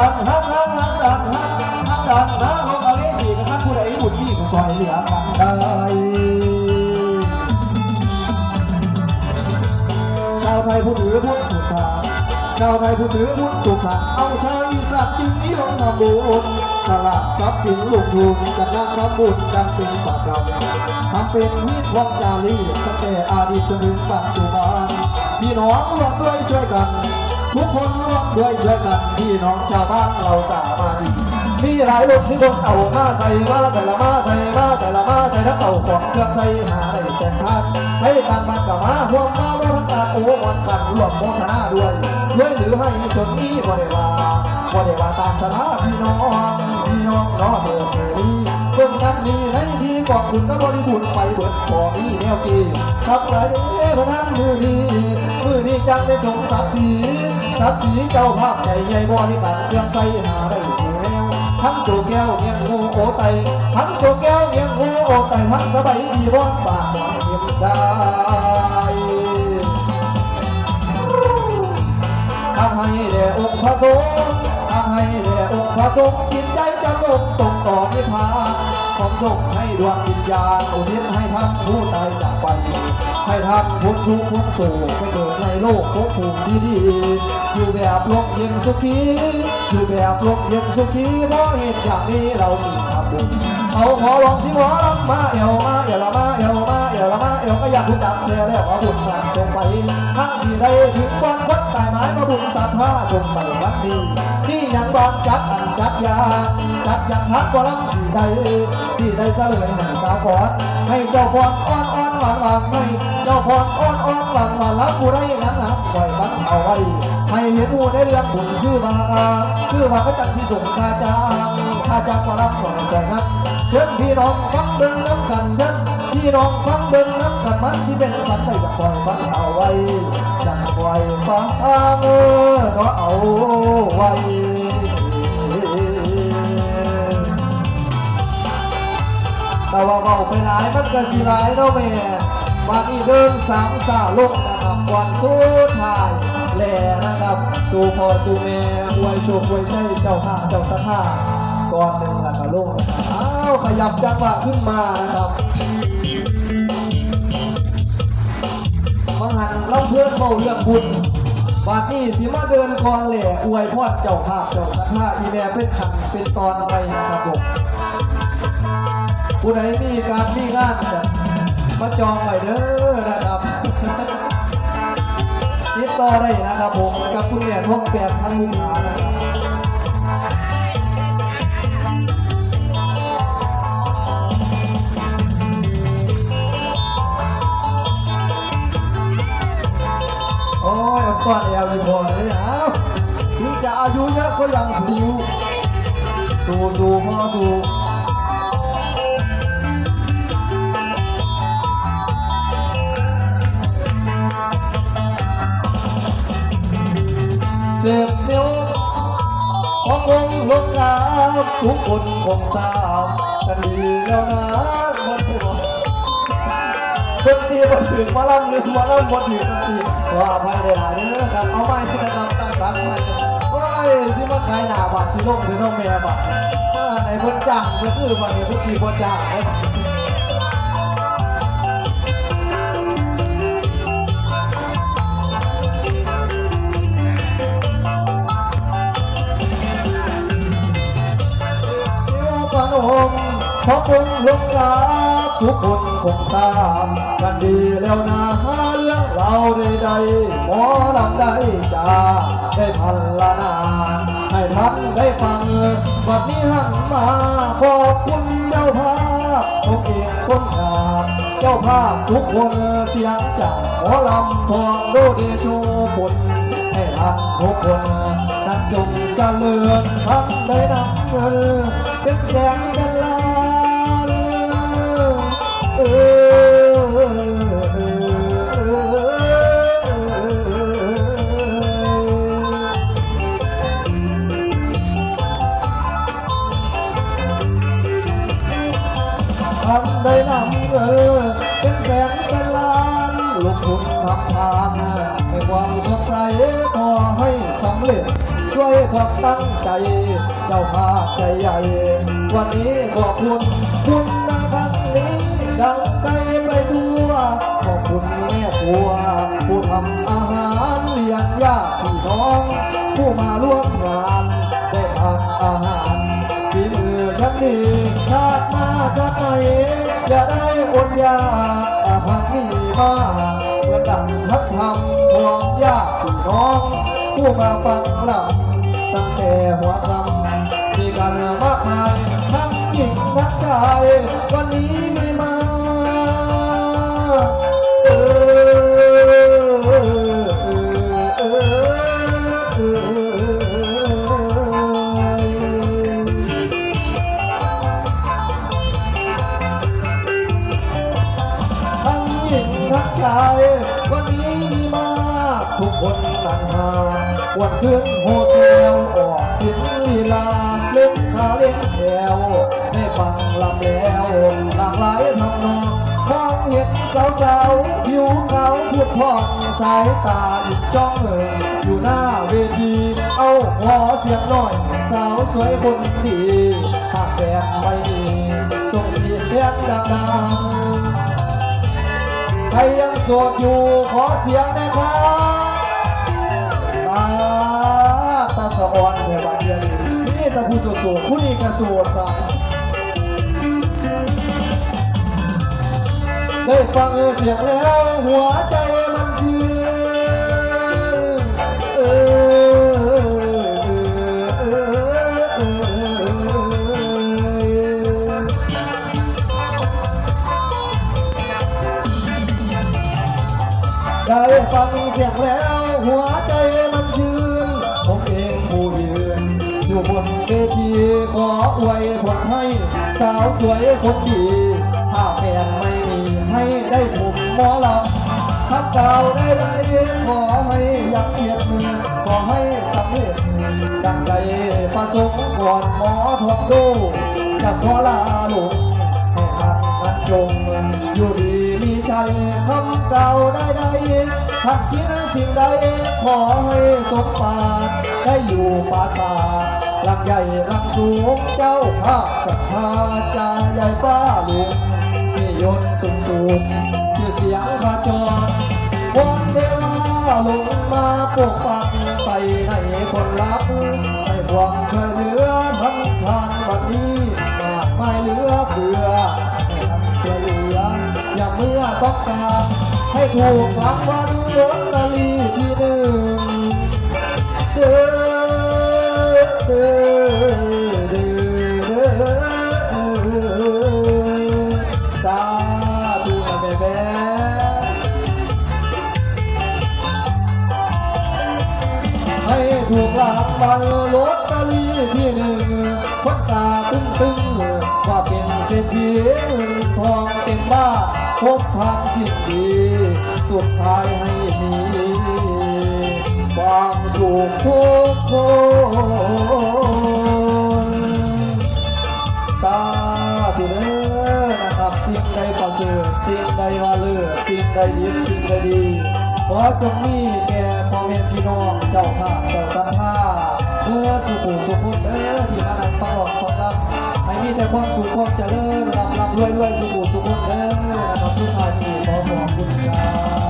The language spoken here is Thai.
ดังฮักฮักฮักดังฮักฮักดังนะลงเอาเลี้ยงสี่กับท่นผู้ใดบุญที่ก็ซอยเหลือกันได้ชาวไทยผู้ถือพุทธถูกทางชาวไทยผู้ถือพุทธถูกทาเอาชาวอีสานจึงนิยมทำบุญสละทรัพย์สินลูกทุนจากงานทำบุญดังเป็นประจำทำเป็นวิถีของจารีตั้งแต่อดีตจนถึงปัจจุบันพี่น้องร่วมด้วยช่วยกัน ทุกคนร่วมด้วยช่วยกันพี่น้องชาวบ้านเราสามัคคีมีหลายลูกที่คนเอามาใส่มาใส่ละมาใส่มาใส่ละมาใส่ทั้งเอาของเครื่องใส่หาได้แต่ทานให้การบ้ากับมาห่วงมาว่าพักกาโอ้วันกันร่วมโมทนาด้วยด้วยหรือให้จนนี้บ่ได้ว่าบ่ได้ว่าตามสถาพี่น้องพี่น้องนาะเถิดเถิดนี้ เพิ่งกันมีในที่กองคุณก็บริบูรณ์ไปเบิดพอมีแนวกีครับไหลเด้พนันมือนี้มือนี้จังได้สมศักดิ์ศรีศักดิ์ศรีเจ้าภาพใหญ่ใหญ่บริการเครื่องใส่หาได้แล้วทั้งตัวแก้วเมียงงูโอไตทั้งตัวแก้วเมียงงูโอไตทั้งสบายดีวอนปากหวานเทียมได้ทำให้แด่องค์พระสงฆ์ ทำให้แด่องค์พระสงฆ์จิตใจจะลงตรงต่อนิพพานของส่งให้ดวงวิญญาณอุทิศให้ท่านผู้ตายจากไปให้ท่านพ้นทุกข์พ้นโศกไปเกิดในโลกภพภูมิที่ดีอยู่แบบลมเย็นสุขีอยู่แบบลมเย็นสุขีเพราะเหตุอย่างนี้เราจึงทำบุญเอาขอลองสิหมอลำมาเอวมาเอวละมาเอวมา เอวละมาเอวก็อยากรู้จักเธอแล้วเอาบุญสั่งส่งไปทั้งสี่ได้ถึงวันวัดตายไม้มาบุญศรัทธาส่งไปวัดนี้ที่ยังบอนจัดอันจัดยาจัดอย่างทักก็ลำสี่ใดสี่ใดซะเลยให้ดาวฟอนให้เจ้าฟอนอ้อนอ้อนหวานหวานให้เจ้าฟอนอ้อนอ้อนหวานหวานรับผู้ใดนั้นนะปล่อยมันเอาไว้ให้เห็นผู้ได้เรื่องบุญคือมาคือว่าพระจันทร์ที่ส่งข้าจางข้าจ้างมารับก่อนใจนักเชิญพี่น้องฟังเบิ่งน้ำกันเชิญ พี่น้องฟังเบิ่งน้ำกันมันที่เป็นสันได้จะปล่อยมันเอาไว้จะปล่อยฟังเออก็เอาไว้แต่ว่าเบาไปหลายมันก็สิหลายเนาะแม่บางทีเดินสามสาลงนะครับวันสุดท้ายแหล่นะครับสู่พ่อสู่แม่อวยโชคอวยใชัยเจ้าข้าเจ้าสะท่าก่อนหนึ่งแล้วก็ลงนะครับอ้าวขยับจังหวะขึ้นมานะครับ มาหันเราเพื่อนเบาเรื่องบุญบาดนี้สิมาเดินคอนแหล่อวยพรเจ้าภาพเจ้าสะท่าอีแม่เป็นขันเป็นตอนไปนะครับผมผู้ใดมีการมีงานจะมาจองไว้เด้อนะครับติดต่อได้นะครับผมกับคุณแม่ท่องแปดท่านมุขหานะครับ อักษรเอลดีพอเลยเอ้าถึงจะอายุเยอะก็ยังผิวสู้สู้พ่อสู้เจ็บนิ้วของวงลงน้ำทุกคนคงทราบกันดีแล้วนะ คนที่มาถึงมาล่ำหรือมาล่ำมาถึงทีว่าไปเลยหาเด้อครับเอาไม้ที่นะครับตั้งตั้งไม้ว้ายสิมาขายหนาบัตรสิลงหรือน้องแม่บัตรในเพิ่นจ้างก็คือวันนี้เพิ่นสีบ่จ้างไอ้บัตรเที่ยวฝันหงเพราะคงลงรัก ทุกคนคงทราบกันดีแล้วนะเรื่องเราใดๆหมอลำได้จ้าได้พันละนาให้ท่านได้ฟังวันนี้หันมาขอบคุณเจ้าภาพทุกเอกคนงามเจ้าภาพทุกคนเสียงจากหมอลำทองโดเดชูผลให้รักทุกคนนั้นจงเจริญทั้งได้นำเงินเป็นแสงเป็น ได้นำเงินเป็นแสงเป็นล้านลูกคุณทำทานให้ความสดใสขอให้สำเร็จด้วยความตั้งใจ เจ้าภาพใจใหญ่ วันนี้ขอบคุณคุณนะ ครั้งนี้ดังใจไปทั่วขอบคุณแม่ครัว ผู้ทำอาหารเลี้ยงญาติพี่น้อง ผู้มาร่วมงานได้ทาอาหารฝีมือฉันดีชาติหน้าจะไหนจะได้อดอยากอาภักมีมาเพื่อดังทัดทำพวงญาติพี่น้อง ผู้มาฟังลำตั้งแต่หัวลำมีกันมากมายทั้งหญิงทั้งชายวันนี้มีมา ทั้งชายวันนี้มีมากทุกคนต่างหาวันซึ้งโฮเซลออกสินลีลาเล่นขาเล่นแถวได้ฟังลำแล้วหลากหลายทำนองมองเห็นสาวสาวๆผิวขาวพูดพองสายตาอีกจ้องเอ่ยอยู่หน้าเวที เอาขอเสียงหน่อย สาวสวยคนดีหากแฟนไม่มีส่งเสียงดังๆ ใครยังโสดอยู่ขอเสียงนะครับมาตาสะออนเทวบาเดียนนี่ตาผู้โสดๆผู้นี้ก็โสดครับได้ฟังเสียงแล้วหัวใจ เสียงแล้วหัวใจมันชื่นผมเองผู้ยืน อยู่บนเวทีขออวยผลให้ สาวสวยคนดี ถ้าแฟนไม่มีให้ได้ผมหมอลำทักดาได้ไรขอให้ยักเกียรติมือขอให้สำเร็จดังใจประสงค์ก่อนหมอทองดูจะขอลาลงให้หัก จงอยู่ดีมีชัยคำเก่าได้ใดหักคิดสิ่งใดขอให้สมปรารถได้อยู่ปราสาทหลังใหญ่หลังสูงเจ้าภาพศรัทธาจาใหญ่ฟ้าลวงมียนต์สูงสูงชื่อเสียงขจรวันเทวาลงมาปกปักไปในคนรักให้ความช่วยเหลือทั้งทานวันนี้ ให้ถูกรางวัลลอตเตอรี่ที่หนึ่งเด้อเด้อเด้อเด้อสาธุนะแม่แม่ให้ถูกรางวัลลอตเตอรี่ที่หนึ่งคนสาตึงตึงว่าเป็นเศรษฐีเงินทองเต็มบ้าน พบทางสิ่งดีสุดท้ายให้มีความสุขทุกคนสาธุเด้อนะครับสิ่งใดประเสริฐสิ่งใดมาเลือสิ่งใดดีสิ่งใดดี ขอจงมีแก่พ่อแม่พี่น้องเจ้าข้าเจ้าสังฆาเมื่อสุขุสุขุเอ้อที่มานั่งฟังหลอดความรับให้มีแต่ความสุขความเจริญรับรับรวยรวยสุขุสุขุเอ้อนะครับทุกท่านที่ขอขอบคุณครับ